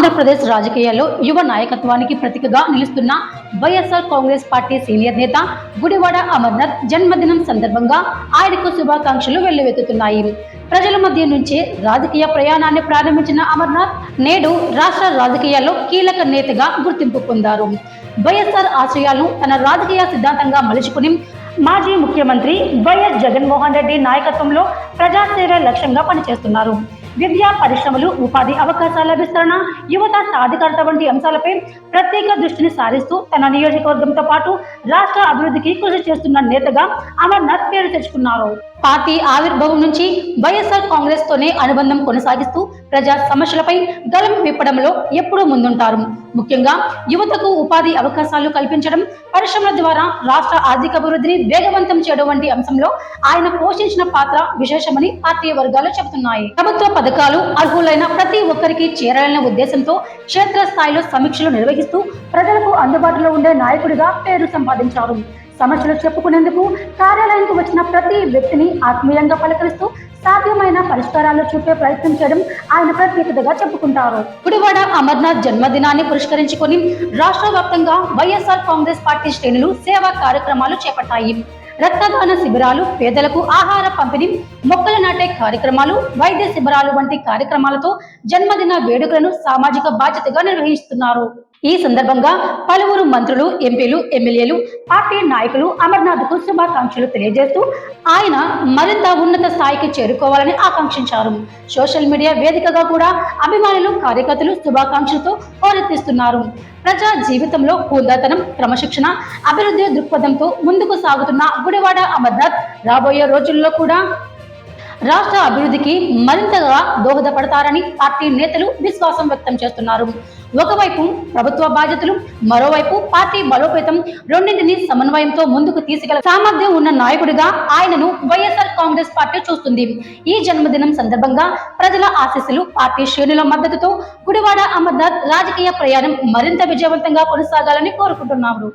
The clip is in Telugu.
ఆంధ్రప్రదేశ్ రాజకీయాల్లో యువ నాయకత్వానికి ప్రతీకగా నిలుస్తున్న వైఎస్ఆర్ కాంగ్రెస్ పార్టీ సీనియర్ నేత గుడివాడ అమర్నాథ్ జన్మదినం సందర్భంగా ఆయనకు శుభాకాంక్షలు వెల్లువెత్తుతున్నాయి. ప్రజల మధ్య నుంచే రాజకీయ ప్రయాణాన్ని ప్రారంభించిన అమర్నాథ్ నేడు రాష్ట్ర రాజకీయాల్లో కీలక నేతగా గుర్తింపు పొందారు. వైఎస్ఆర్ ఆశయాలను తన రాజకీయ సిద్ధాంతంగా మలుచుకుని మాజీ ముఖ్యమంత్రి వైఎస్ జగన్మోహన్ రెడ్డి నాయకత్వంలో ప్రజాసేవ లక్ష్యంగా పనిచేస్తున్నారు. విద్యా పరిశ్రమలు ఉపాధి అవకాశాల విస్తరణ యువత సాధికారత వంటి అంశాలపై ప్రత్యేక దృష్టిని సారిస్తూ తన నియోజకవర్గంతో పాటు రాష్ట్ర అభివృద్ధికి కృషి చేస్తున్న నేతగా అమర్నాథ్ పేరు తెచ్చుకున్నారు. పార్టీ ఆవిర్భావం నుంచి వైఎస్ఆర్ కాంగ్రెస్ తోనే అనుబంధం కొనసాగిస్తూ ప్రజా సమస్యలపై గలం విప్పడంలో ఎప్పుడూ ముందుంటారు. ముఖ్యంగా యువతకు ఉపాధి అవకాశాలు కల్పించడం పరిశ్రమల ద్వారా రాష్ట్ర ఆర్థిక అభివృద్ధిని వేగవంతం చేయడం వంటి అంశంలో ఆయన పోషించిన పాత్ర విశేషమని పార్టీ వర్గాలు చెబుతున్నాయి. ప్రభుత్వ పథకాలు అర్హులైన ప్రతి ఒక్కరికి చేరాలనే ఉద్దేశంతో క్షేత్రస్థాయిలో సమీక్షలు నిర్వహిస్తూ ప్రజలకు అందుబాటులో ఉండే నాయకుడిగా పేరు సంపాదించారు. సమస్యలు చెప్పుకునేందుకు కార్యాలయానికి వచ్చిన ప్రతి వ్యక్తిని ఆత్మీయంగా పలకరిస్తూ సాధ్యమైన పరిష్కారాలు చూపే ప్రయత్నం చేయడం ఆయన ప్రత్యేకతగా చెప్పుకుంటారు. గుడివాడ అమర్నాథ్ జన్మదినాన్ని పురస్కరించుకొని రాష్ట్ర వ్యాప్తంగా వైఎస్ఆర్ కాంగ్రెస్ పార్టీ శ్రేణులు సేవా కార్యక్రమాలు చేపట్టాయి. రక్తదాన శిబిరాలు పేదలకు ఆహార పంపిణీ మొక్కలు నాటే కార్యక్రమాలు వైద్య శిబిరాలు వంటి కార్యక్రమాలతో జన్మదిన వేడుకలను సామాజిక బాధ్యతగా నిర్వహిస్తున్నారు. ఈ సందర్భంగా పలువురు మంత్రులు ఎంపీలు ఎమ్మెల్యేలు పార్టీ నాయకులు అమర్నాథ్కు శుభాకాంక్షలు తెలియజేస్తూ ఆయన మరింత ఉన్నత స్థాయికి చేరుకోవాలని ఆకాంక్షించారు. సోషల్ మీడియా వేదికగా కూడా అభిమానులు కార్యకర్తలు శుభాకాంక్షలతో హోరెత్తిస్తున్నారు. ప్రజా జీవితంలో హుందాతనం క్రమశిక్షణ అభివృద్ధి దృక్పథంతో ముందుకు సాగుతున్న గుడివాడ అమర్నాథ్ రాబోయే రోజుల్లో కూడా రాష్ట్ర అభివృద్ధికి మరింతగా దోహదపడతారని పార్టీ నేతలు విశ్వాసం వ్యక్తం చేస్తున్నారు. ఒకవైపు ప్రభుత్వ బాధ్యతలు మరోవైపు పార్టీ బలోపేతం రెండింటిని సమన్వయంతో ముందుకు తీసుకెళ్ళ సామర్థ్యం ఉన్న నాయకుడిగా ఆయనను వైఎస్ఆర్ కాంగ్రెస్ పార్టీ చూస్తుంది. ఈ జన్మదినం సందర్భంగా ప్రజల ఆశీస్సులు పార్టీ శ్రేణుల మద్దతుతో గుడివాడ అమర్నాథ్ రాజకీయ ప్రయాణం మరింత విజయవంతంగా కొనసాగాలని కోరుకుంటున్నారు.